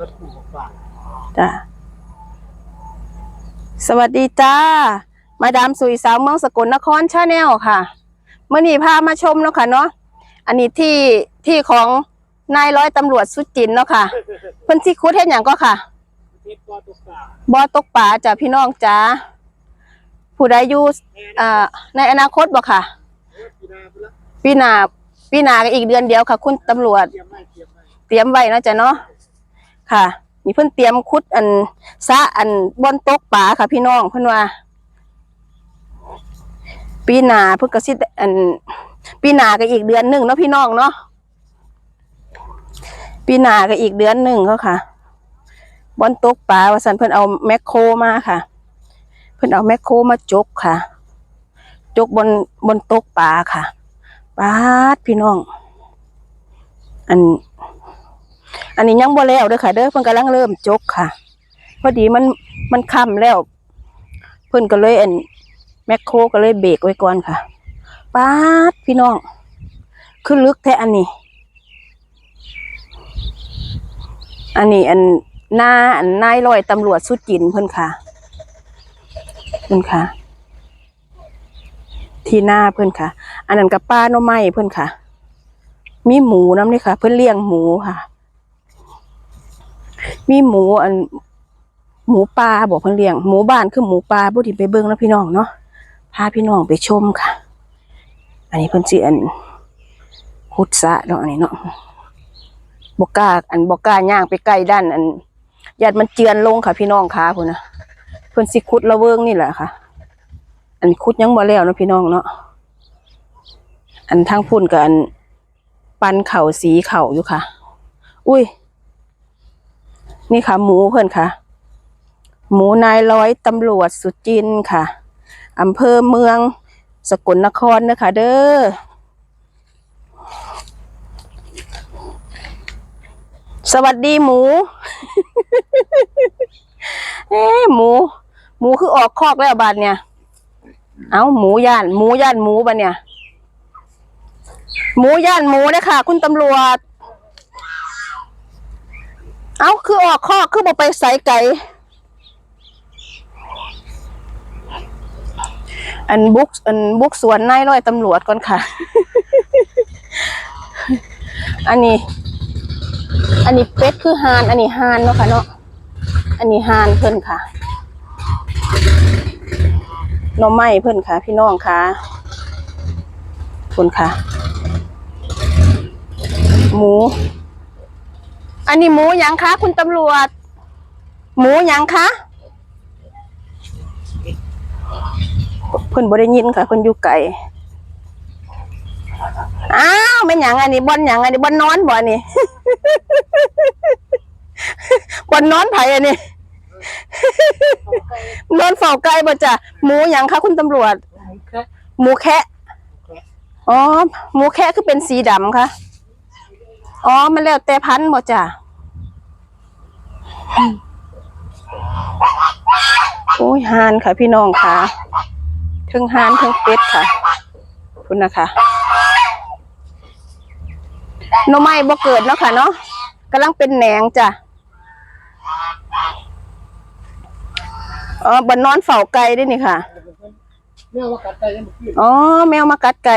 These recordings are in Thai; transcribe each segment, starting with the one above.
รถคู่ของฝาจ้ะสวัสดีจ้า มาดามสุยสาวเมืองสกลนครชาแนลค่ะเมื่อนี้พามาชมเนาะค่ะเนาะอันนี้ที่ที่ของนายร้อยตำรวจสุจินเนาะค่ะเพิ่นสิคุดเฮ็ดหยังก็ค่ะบ่อตกปลาจ้ะพี่น้องจ้าผู้ใดอยู่อ่าในอนาคตบ่ค่ะปีนาไปละปีหน้าปีหน้าก็อีกเดือนเดียวค่ะ คุณตำรวจ เตรียมไว้เตรียมไว้เตรียมไว้เนาะจ้ะเนาะ ค่ะนี่เพิ่นเตรียมคุดอันซะอันบอนตกปลาค่ะ พี่น้องเพิ่นว่า ปีหนาเพิ่นก็สิดอัน ปีหนาก็อีกเดือนหนึ่งเนาะพี่น้องเนาะปีหนาก็อีกเดือนหนึ่งเขาค่ะบอนตกปลาว่าสันเพิ่นเอาแมคโครมาค่ะ เพิ่นเอาแมคโครมาจกค่ะ จกบนบนตกปลาค่ะปาดพี่น้อง อัน อันนี้ยังบ่แล้วเด้อค่ะเด้อเพิ่นกำลังเริ่มจกค่ะ พอดีมันมันค่ำแล้ว เพิ่นก็เลยอันแมคโครก็เลยเบรกไว้ก่อนค่ะป๊าดพี่น้อง ขึ้นลึกแท้อันนี้ อันนี้อันหน้าอันนายร้อยตำรวจสุดจินเพิ่นค่ะเพิ่นค่ะ ที่หน้าเพิ่นค่ะ อันนั้นกับป้าโนไม้เพิ่นค่ะ มีหมูน้ำเลยค่ะ เพิ่นเลี้ยงหมูค่ะ มีหมูอัน หมูป่าบอกเพิ่นเลี้ยงหมูบ้านคือหมูป่าผู้ที่ไปเบิ่งแล้วพี่น้องเนาะพาพี่น้องไปชมค่ะ อันนี้เพิ่นสิอันขุดสะเนาะอันนี้เนาะบกล้าอันบกล้าย่างไปใกล้ด้าน อันญาติมันเจือนลงค่ะ พี่น้องค่ะพุ่นนะเพิ่นสิขุดระเวิงนี่แหละค่ะ อันขุดยังบ่แล้วนะพี่น้องเนาะอันทางพุ่นกับอันปันเข่าสีเข่าอยู่ค่ะ อุ้ย นี่ค่ะ หมูเพื่อนค่ะ หมูนายร้อยตำรวจสุจินค่ะอำเภอเมืองสกลนครนะคะเด้อสวัสดีหมู เอ๊หมู หมูคือออกคอกแล้วบาดเนี่ย เอาหมูย่าน หมูย่านหมูบาดเนี่ย หมูย่านหมูเด้อค่ะคุณตำรวจ เอาคือออกข้อคือบ่ไปใส่ไก่อันบุกอันบุกสวนนายร้อยตำรวจก่อนค่ะ อันนี้ อันนี้เป็ดคือฮาน อันนี้ฮานเนาะค่ะเนาะ อันนี้ฮานเพิ่นค่ะน่อไม้เพิ่นค่ะ พี่น้องค่ะคุณค่ะ หมู อันนี้หมูยังคะคุณตำรวจ หมูยังคะเพิ่นบ่ได้ยินค่ะเพิ่นอยู่ไกลอ้าวเป็นหยังอันนี้บอนหยังอันนี้บอนนอนบ่อันนี้บอนนอนไผอันนี้ นอนเฝ้าไก่บ่จ้ะหมูหยังคะคุณตำรวจ หมูแคะหมูแคะอ๋อหมูแคะคือเป็นสีดำค่ะ อ๋อ มันแล้วแต่พันเบ่จ้ะโอ้ยหานค่ะพี่น้องค่ะทั้งหานทั้งเป็ดค่ะ คุณนะคะน่อไม้บ่เกิดเนาะค่ะเนาะกำลังเป็นแหนงจ้ะอ๋อบนนอนเฝ้าไก่ด้วยนี่ค่ะเรื่องว่ากัดใจยังบ่ขึ้นอ๋อ แมวมากัดไก่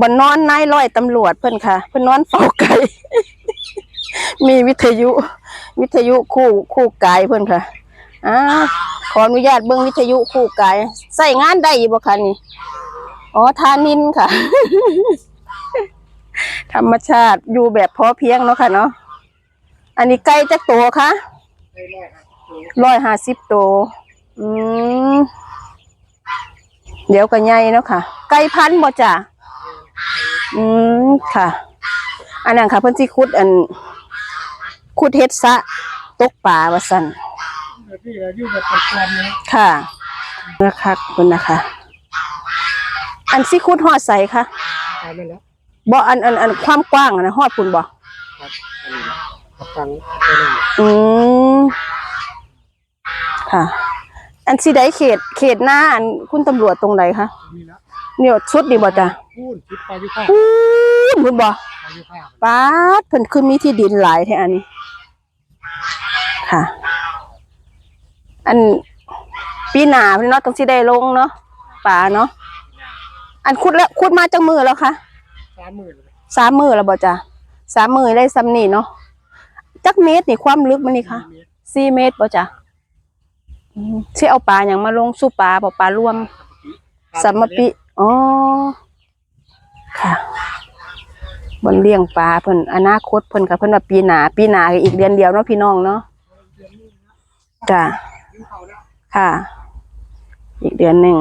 บนนอนนายร้อยตำรวจเพิ่อนค่ะ เพิ่อนนอนเฝ้าไก่มีวิทยุ วิทยุคู่คู่กายเพิ่อนค่ะอ่าขออนุญาตเบิ่งวิทยุคู่กายใส่งานได้บ่คะนี่อ๋อทานินค่ะ ธรรมชาติอยู่แบบพอเพียงเนาะค่ะเนาะอันนี้ไก่จักตัวคะร้อยห้าสิบตัวอืมเดี๋ยวก็ใหญ่เนาะค่ะ ไก่พันบ่จ้ะ อืมค่ะ อันนั้นค่ะเพิ่นสิขุดอันขุดเฮ็ดซะตกปลาว่าซั่นเดี๋ยวพี่เราอยู่แบบปัจจุบันนะค่ะนะคะเพิ่นนะคะ อันสิขุดฮอดใสค่ะตายไปแล้วบ่อันอันอันความกว้างอะนะฮอดพุ่นบ่ครับอันนี้นะกับฟังไปเลยอืมค่ะ อันสิได้เขตเขตหน้าอันคุณตำรวจตรงไหนคะนี่ละ เนี่ยชุดนี่บ่จ้ะพูนคิดไปยุค่าอู้พุ่นบ่ไปยุค่าป้าดเพิ่นคือมีที่ดินหลายแท้อันนี้ ค่ะ อันปีหนาพี่เนาะต้องสิได้ลงเนาะป่าเนาะอันขุดแล้วขุดมาจากมือแล้วคะสามหมื่นเลยสามมือแล้วบ่จ้ะสามมือได้ซ้ำนี่เนาะจักเมตรนี่ความลึกมันนี่คะเมตรสี่เมตรบ่จ้ะอืมสิเอาปลาอย่างมาลงสู่ปลาบ่ปลารวม สัมมปิ อ๋อ ค่ะบนเลี้ยงปลาเพิ่นอนาคตเพิ่นกับเพิ่นว่าปีหนาปีหนาอีกเดือนเดียวเนาะพี่น้องเนาะจ้ะค่ะ อีกเดือนหนึ่ง